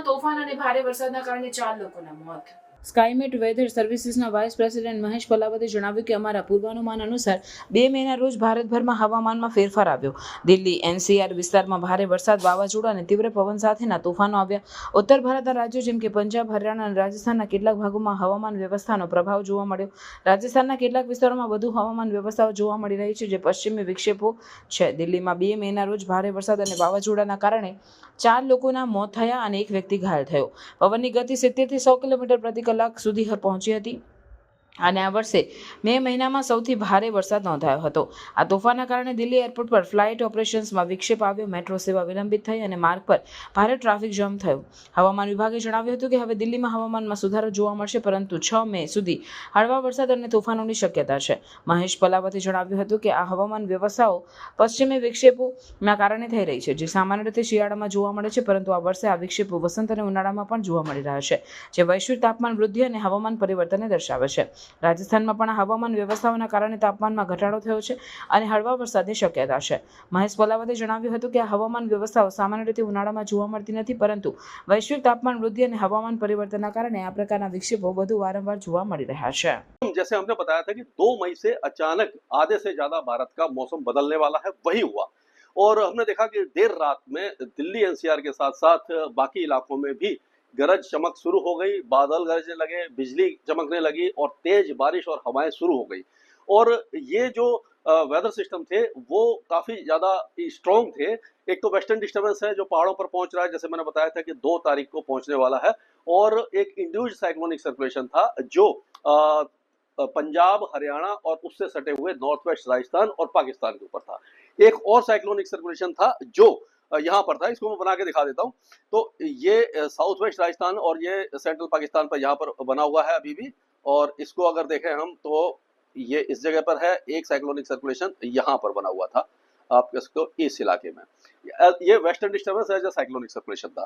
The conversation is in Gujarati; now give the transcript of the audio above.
તોફાન અને ભારે વરસાદના કારણે ચાર લોકોના મોત. સ્કાયમેટ વેધર સર્વિસીસના વાઇસ પ્રેસિડેન્ટ મહેશ પલાવતે જણાવ્યું કે અમારા પૂર્વાનુમાન અનુસાર બે મેના રોજ ભારતભરમાં હવામાનમાં ફેરફાર આવ્યો. દિલ્હી એનસીઆર વિસ્તારમાં ભારે વરસાદ વાવાઝોડા અને તીવ્ર પવન સાથેના તોફાનો આવ્યા. ઉત્તર ભારતના રાજ્યો જેમ કે પંજાબ, હરિયાણા અને રાજસ્થાનના કેટલાક ભાગોમાં હવામાન વ્યવસ્થાનો પ્રભાવ જોવા મળ્યો. રાજસ્થાનના કેટલાક વિસ્તારોમાં વધુ હવામાન વ્યવસ્થાઓ જોવા મળી રહી છે, જે પશ્ચિમી વિક્ષેપો છે. દિલ્હીમાં બે મેના રોજ ભારે વરસાદ અને વાવાઝોડાના કારણે ચાર લોકોના મોત થયા અને એક વ્યક્તિ ઘાયલ થયો. પવનની ગતિ સિત્તેરથી સો કિલોમીટર પ્રતિ કલાક સુધી પહોંચી હતી. અને આ વર્ષે મે મહિનામાં સૌથી ભારે વરસાદ નોંધાયો હતો. આ તોફાનના કારણે દિલ્હી એરપોર્ટ પર ફ્લાઇટ ઓપરેશન્સમાં વિક્ષેપ આવ્યો, મેટ્રો સેવા વિલંબિત થઈ અને માર્ગ પર ભારે ટ્રાફિક જામ થયું. હવામાન વિભાગે જણાવ્યું હતું કે હવે દિલ્હીમાં હવામાનમાં સુધારો જોવા મળશે, પરંતુ છ મે સુધી હળવા વરસાદ અને તોફાનોની શક્યતા છે. મહેશ પલાવતે જણાવ્યું હતું કે આ હવામાન વ્યવસ્થાઓ પશ્ચિમી વિક્ષેપોના કારણે થઈ રહી છે, જે સામાન્ય રીતે શિયાળામાં જોવા મળે છે, પરંતુ આ વર્ષે આ વિક્ષેપો વસંત અને ઉનાળામાં પણ જોવા મળી રહ્યા છે, જે વૈશ્વિક તાપમાન વૃદ્ધિ અને હવામાન પરિવર્તનને દર્શાવે છે. રાજસ્થાનમાં પણ આ હવામાન વ્યવસ્થાઓના કારણે તાપમાનમાં ઘટાડો થયો છે અને હળવા વરસાદની શક્યતા છે મહેશ પલાવતે જણાવ્યું હતું કે આ હવામાન વ્યવસ્થાઓ સામાન્ય રીતે ઉનાળામાં જોવા મળતી નથી પરંતુ વૈશ્વિક તાપમાન વૃદ્ધિ અને હવામાન પરિવર્તનના કારણે આ પ્રકારના વિક્ષેપો વધુ વારંવાર જોવા મળી રહ્યા છે जैसे हमने बताया था कि दो मई से अचानक आधे से ज्यादा भारत का मौसम बदलने वाला है वही हुआ और हमने देखा कि देर रात में दिल्ली एनसीआर के साथ साथ बाकी इलाकों में भी गरज चमक शुरू हो गई, बादल गरजने लगे, बिजली चमकने लगी और तेज बारिश और हवाएँ शुरू हो गई। और ये जो वेदर सिस्टम थे, वो काफ़ी ज़्यादा स्ट्रॉन्ग थे। एक तो वेस्टर्न डिस्टर्बेंस है जो पहाड़ों पर पहुँच रहा है, जैसे मैंने बताया था कि दो तारीख को पहुँचने वाला है। और एक इंड्यूज साइक्लोनिक सर्कुलेशन था, जो पंजाब, हरियाणा और उससे सटे हुए नॉर्थ वेस्ट राजस्थान और पाकिस्तान के ऊपर था। एक और साइक्लोनिक सर्कुलेशन था, जो यहाँ पर था, इसको मैं बना के दिखा देता हूँ। तो ये साउथ वेस्ट राजस्थान और ये सेंट्रल पाकिस्तान पर यहाँ पर बना हुआ है अभी भी और इसको अगर देखें हम तो ये इस जगह पर है, एक साइक्लोनिक सर्कुलेशन यहाँ पर बना हुआ था आपके इसको इस इलाके में। ये वेस्टर्न डिस्टर्बेंस है, जो साइक्लोनिक सर्कुलेशन था।